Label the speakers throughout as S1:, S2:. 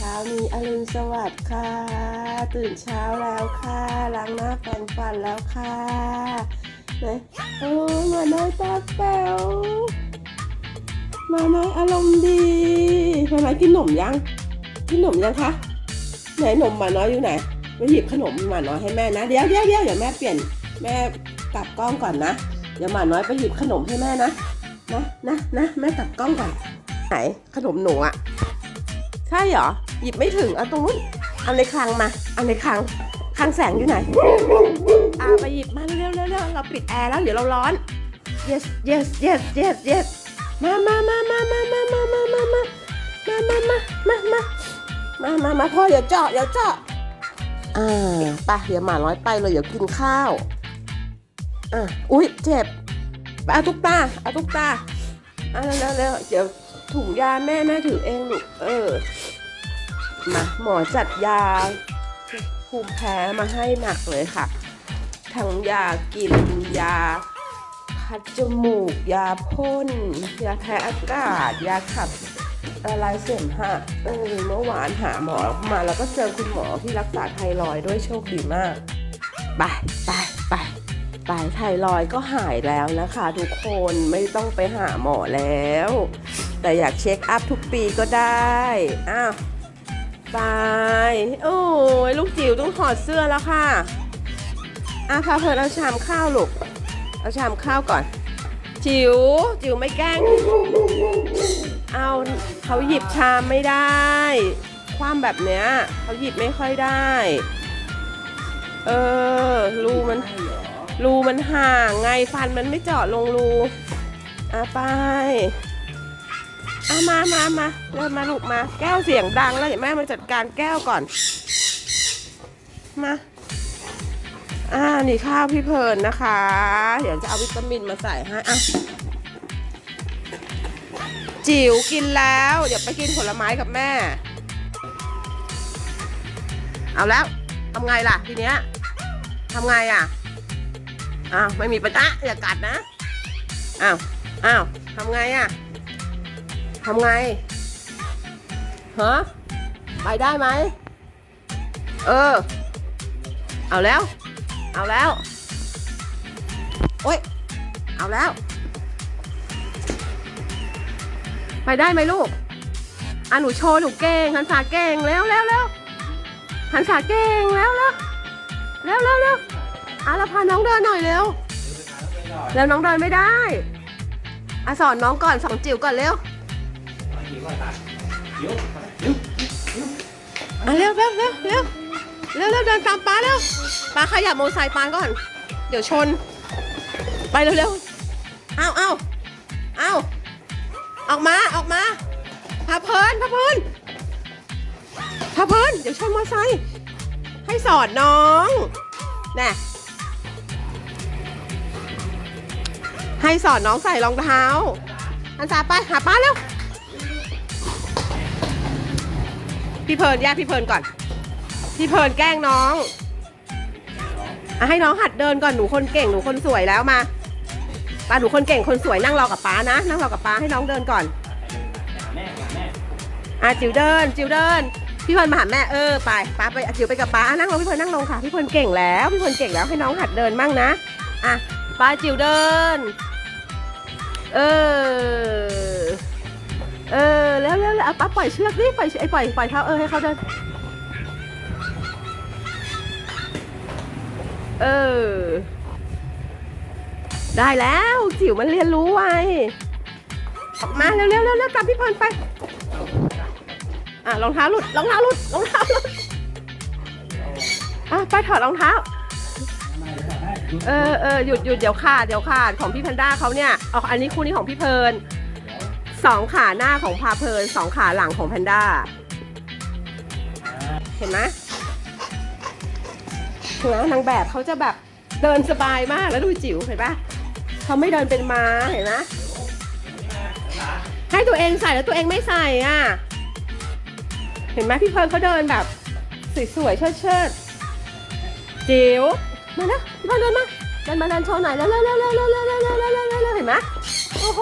S1: ช้านี้อรุณสวัสดิ์ค่ะ ตื่นเช้าแล้วค่ะ ล้างหน้าแปรงฟันแล้วค่ะไหนโอ้หมาน้อยตาแป๋วหมาน้อยอารมณ์ดีหมาน้อยกินขนมยัง กินขนมยังคะ ไหนขนมหมาน้อยอยู่ไหนไปหยิบขนมหมาน้อยให้แม่นะ เดี๋ยวเดี๋ยวเดี๋ยวเดี๋ยวแม่เปลี่ยน แม่กลับกล้องก่อนนะ เดี๋ยวหมาน้อยไปหยิบขนมให้แม่นะ นะนะนะแม่กลับกล้องก่อน ไหนขนมหนูอะใช่เหรอ หยิบไม่ถึงเอาตรงนู้นเอาในคลังมา เอาในคลังคลังแสงอยู่ไหนอ่าไปหยิบมาเร็วๆเร็วเราปิดแอร์แล้วเดี๋ยวเราร้อน yes yes yes yes yes มามามามามามามามามามามามามามามามามามาพ่อเดี๋ยวเจาะเดี๋ยวเจาะอ่าไปเดี๋ยวหมาน้อยไปเลยเดี๋ยวกินข้าวอะอุ้ยเจ็บเอาทุกตาเอาทุกตาอะเร็วเร็วๆเดี๋ยวถุงยาแม่แม่ถือเองลูกเออ มาหมอจัดยาภูมิแพ้มาให้หนักเลยค่ะ ทั้งยากินยาคัดจมูก ยาพ่น ยาแพ้อากาศ ยาขับอะไรเสมหะเออเมื่อวานหาหมอมาแล้วก็เจอคุณหมอที่รักษาไทรอยด้วยโชคดีมากไปไปไปไปไทรอยก็หายแล้วนะคะ ทุกคนไม่ต้องไปหาหมอแล้ว แต่อยากเช็คอัพทุกปีก็ได้ อ้าว ไป โอ้ยลูกจิ๋วต้องถอดเสื้อแล้วค่ะอะพาเพลินเอาชามข้าวลูก เอาชามข้าวก่อน จิ๋วจิ๋วไม่แกล้ง เอาเขาหยิบชามไม่ได้ ความแบบเนี้ยเขาหยิบไม่ค่อยได้ เออ รูมัน รูมันห่างไงฟันมันไม่เจาะลงรูอะไป เอามามามาเริ่มาลูกมา แก้วเสียงดังแล้วเดี๋ยวแม่มาจัดการแก้วก่อน มา อ่า นี่ข้าวพี่เพลินนะคะ เดี๋ยวจะเอาวิตามินมาใส่ให้อะจิ๋วกินแล้ว เดี๋ยวไปกินผลไม้กับแม่ เอาแล้วทำไงล่ะทีเนี้ยทำไงอะ อ้าว ไม่มีปัญหาอย่ากัดนะ อ้าว อ้าวทำไงอะ ทำไง ฮะ ไปได้ไหม เออ เอาแล้ว เอาแล้ว โอ๊ยเอาแล้ว ไปได้ไหมลูกอะหนูโชว์หนูเก่งหันษาเก่งแล้วแล้วแล้วหันษาเก่งแล้วแล้วแล้วแล้วแล้วอะเราพาน้องเดินหน่อยเร็ว แล้วน้องเดินไม่ได้อะสอนน้องก่อนสอนจิ๋วก่อนเร็ว อะเร็วเร็วเร็วเร็วเร็วเร็วเดินตามป้าเร็วป้าขยับมอเตอร์ไซค์ป้าก่อน เดี๋ยวชน ไปเร็วเร็วเอาเอาเอาออกมาออกมาพาเพลินพาเพลินพาเพลินเดี๋ยวชนมอเตอร์ไซค์ให้สอนน้องน่ะให้สอนน้องใส่รองเท้าอันสาไปหาป้าเร็ว พี่เพลินแยกพี่เพลินก่อน พี่เพลินแกล้งน้องอะให้น้องหัดเดินก่อนหนูคนเก่งหนูคนสวยแล้วมาป้าหนูคนเก่งคนสวยนั่งรอกับป้านะ นั่งรอกับป้าให้น้องเดินก่อนอะจิ๋วเดิน จิ๋วเดิน พี่เพลินมาหาแม่เออไปป้าไปจิ๋วไปกับป้านั่งลงพี่เพลินนั่งลงค่ะพี่เพลินเก่งแล้วพี่เพลินเก่งแล้วให้น้องหัดเดินมั่งนะอะป้าจิ๋วเดิน เออ แล้วแล้วแล้วเอาป้าปล่อยเชือกดิปล่อยไอ้ปล่อยปล่อยเขาเออให้เขาเดินเออ ได้แล้วจิ๋วมันเรียนรู้ไวออกมาเร็วเร็วเร็วเร็วตามพี่เพลินไป อะรองเท้าหลุดรองเท้าหลุดรองเท้าหลุดอะไปถอดรองเท้า เออเออหยุดหยุดเดี๋ยวขาดเดี๋ยวขาดของพี่แพนด้าเขาเนี่ยเอาอันนี้คู่นี้ของพี่เพลิน สองขาหน้าของพาเพลินสองขาหลังของแพนด้า เห็นไหมเห็นไหมนางแบบเขาจะแบบเดินสบายมากแล้วดูจิ๋วเห็นปะเขาไม่เดินเป็นม้าเห็นไหมให้ตัวเองใส่แล้วตัวเองไม่ใส่อะ เห็นไหมพี่เพลิร์นเขาเดินแบบสวยๆเชิดเชิดจิ๋วมาแล้วพี่เพลิร์นเดินมาเดินมาเดินโชว์หน่อยแล้วเร็วเร็วเร็วเร็วเร็วเร็วเร็วเร็วเร็วเร็วเร็วเห็นไหมโอ้โห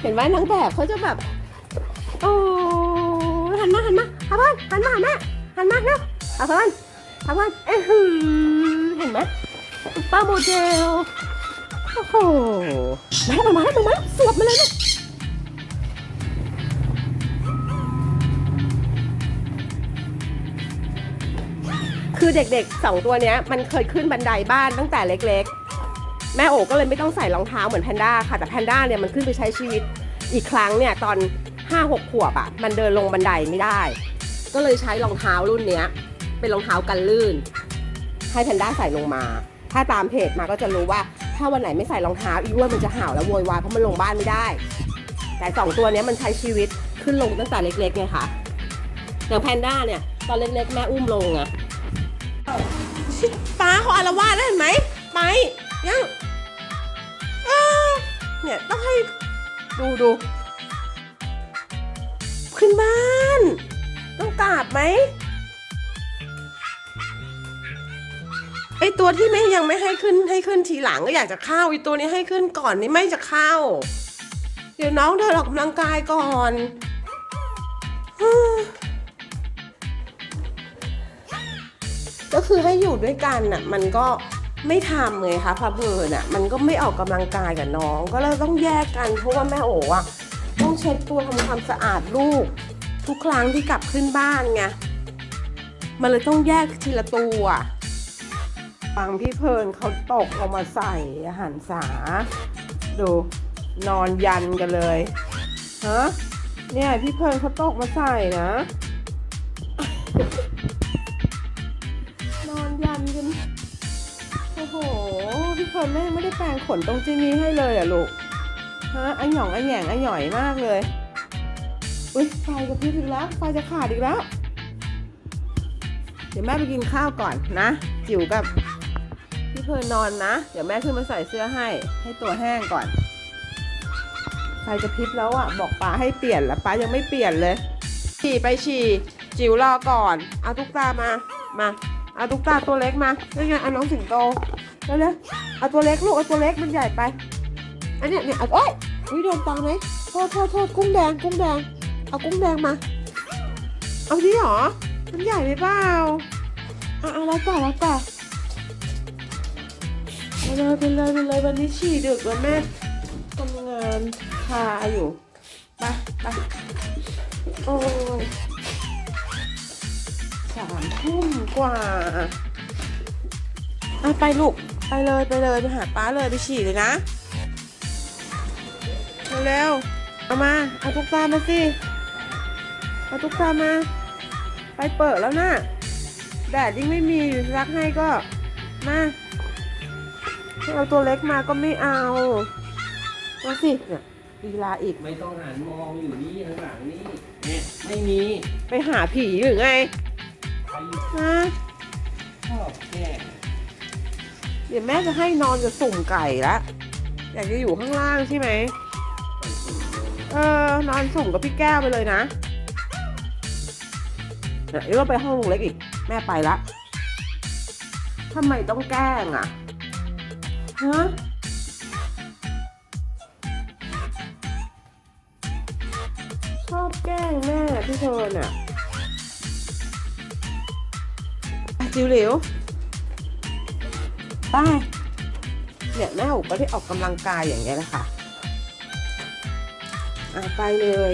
S1: เห็นไหมนางแบบเขาจะแบบ โอ้อาเพิ่นหันมาหาแม่หันมาเร็วอาเพิ่นอาเพิ่นเอ้ยหือเห็นไหมป้าโมเดลโอ้โหมาแล้วมาแล้วมาแล้วสวบมาเลยลูกคือเด็กๆสองตัวเนี้ยมันเคยขึ้นบันไดบ้านตั้งแต่เล็กๆ แม่โอก็เลยไม่ต้องใส่รองเท้าเหมือนแพนด้าค่ะ แต่แพนด้าเนี่ยมันขึ้นไปใช้ชีวิตอีกครั้งเนี่ยตอน 5 6 ขวบอะมันเดินลงบันไดไม่ได้ ก็เลยใช้รองเท้ารุ่นเนี้ยเป็นรองเท้ากันลื่น ให้แพนด้าใส่ลงมา ถ้าตามเพจมาก็จะรู้ว่าถ้าวันไหนไม่ใส่รองเท้าอีอ้วนมันจะห่าวแล้วโวยวายเพราะมันลงบ้านไม่ได้ แต่สองตัวนี้มันใช้ชีวิตขึ้นลงตั้งแต่เล็กๆไงคะอย่างแพนด้าเนี่ยตอนเล็กๆแม่อุ้มลงอะป้าเขาอารวาสแล้วเห็นไหมไป ยังอ้าวเนี่ยต้องให้ดูดู ขึ้นบ้าน ต้องกราบไหมไอตัวที่ไม่ยังไม่ให้ขึ้นให้ขึ้นทีหลังก็อยากจะเข้าไอตัวนี้ให้ขึ้นก่อนนี่ไม่จะเข้า เดี๋ยวน้องเดินออกกำลังกายก่อนก็คือให้อยู่ด้วยกันน่ะ มันก็ ไม่ทำเลยค่ะพะเพลินอะมันก็ไม่ออกกำลังกายกับน้อง ก็เลยต้องแยกกันเพราะว่าแม่โอ๋อะต้องเช็ดตัวทำความสะอาดลูก ทุกครั้งที่กลับขึ้นบ้านไงมันเลยต้องแยกทีละตัวฟังพี่เพลินเขาตกลงมาใส่อาหารสา ดูนอนยันกันเลยฮะเนี่ยพี่เพลินเขาตกมาใส่นะ โอ้โห พี่เพลินแม่ไม่ได้แปรงขนตรงจีนี้ให้เลยอะลูก ฮะอันหย่องอันแหย่งอันหย่อยมากเลย อุ้ยไฟกระพริบอีกแล้ว ไฟจะขาดอีกแล้ว เดี๋ยวแม่ไปกินข้าวก่อนนะ จิ๋วกับพี่เพลินนอนนะ เดี๋ยวแม่ขึ้นมาใส่เสื้อให้ ให้ตัวแห้งก่อน ไฟจะพริบแล้วอะ บอกป้าให้เปลี่ยนแล้วป้ายังไม่เปลี่ยนเลย ฉี่ไปฉี่ จิ๋วรอก่อน เอาตุ๊กตามา มาเอาตุ๊กตาตัวเล็กมาแล้วไงเอาน้องสิงโต แล้วเลยเอาตัวเล็กลูกเอาตัวเล็กมันใหญ่ไป อันเนี้ยเนี่ยเอาโอ๊ยอุ้ยโดนตังไหมโทษโทษโทษกุ้งแดงกุ้งแดง เอากุ้งแดงมา เอาดิหรอ มันใหญ่ไปเปล่าเอาเอาแล้วต่อแล้วต่อไปเลยไปเลยไปเลยวันนี้ฉี่ดึกแล้วแม่ทำงานพาอยู่ไปไปโอ้ยสามทุ่มกว่าเอาไปลูก ไปเลยไปเลยไปหาป้าเลยไปฉี่เลยนะเร็วๆเอามาเอาตุ๊กตามาสิเอาตุ๊กตามา ไปเปิดแล้วนะแดดยิ่งไม่มีรักให้ก็มาให้เอาตัวเล็กมาก็ไม่เอามาสิเนี่ยลีลาอีก
S2: ไม่ต้องหันมองอยู่นี่ข้างหลังนี่เนี่ยไม่มี
S1: ไปหาผีหรือไง
S2: ใคร
S1: ฮะ
S2: ชอบแกล้ง
S1: เดี๋ยวแม่จะให้นอนกับสุ่มไก่ละอยากจะอยู่ข้างล่างใช่ไหมเออนอนสุ่มกับพี่แก้วไปเลยนะเดี๋ยวเราไปห้องลุงเล็กอีก แม่ไปละทำไมต้องแกล้งอะฮะชอบแกล้งแม่พี่เทิร์นอะจิ๋วหลว ไปเนี่ยแม่อุก็ได้ออกกำลังกายอย่างเงี้ยแหละค่ะอะไปเลย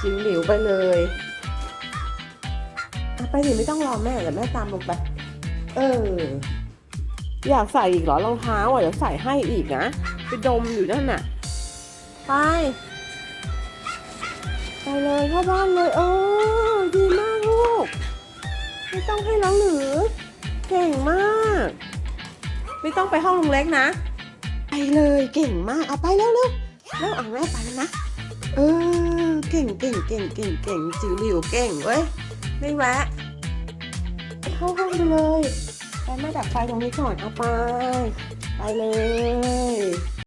S1: จิ๋วหลิวไปเลยอะไปสิไม่ต้องรอแม่เดี๋ยวแม่ตามลงไป เออ อยากใส่อีกเหรอรองเท้าอะเดี๋ยวใส่ให้อีกนะ ไปดมอยู่นั่นน่ะ ไป ไปเลยเข้าบ้านเลยเออดีมากลูก ไม่ต้องให้แล้วหรือ เก่งมาก ไม่ต้องไปห้องลุงเล็กนะ ไปเลยเก่งมาก เอาไปเร็วเร็วเร็วเอาแม่ไปแล้วนะ เออ เก่งเก่งเก่งเก่งเก่งจิ๋วหลิวเก่งเว้ย ไม่แวะ เข้าห้องไปเลยไปแม่ดับไฟตรงนี้ก่อน เอาไป ไปเลย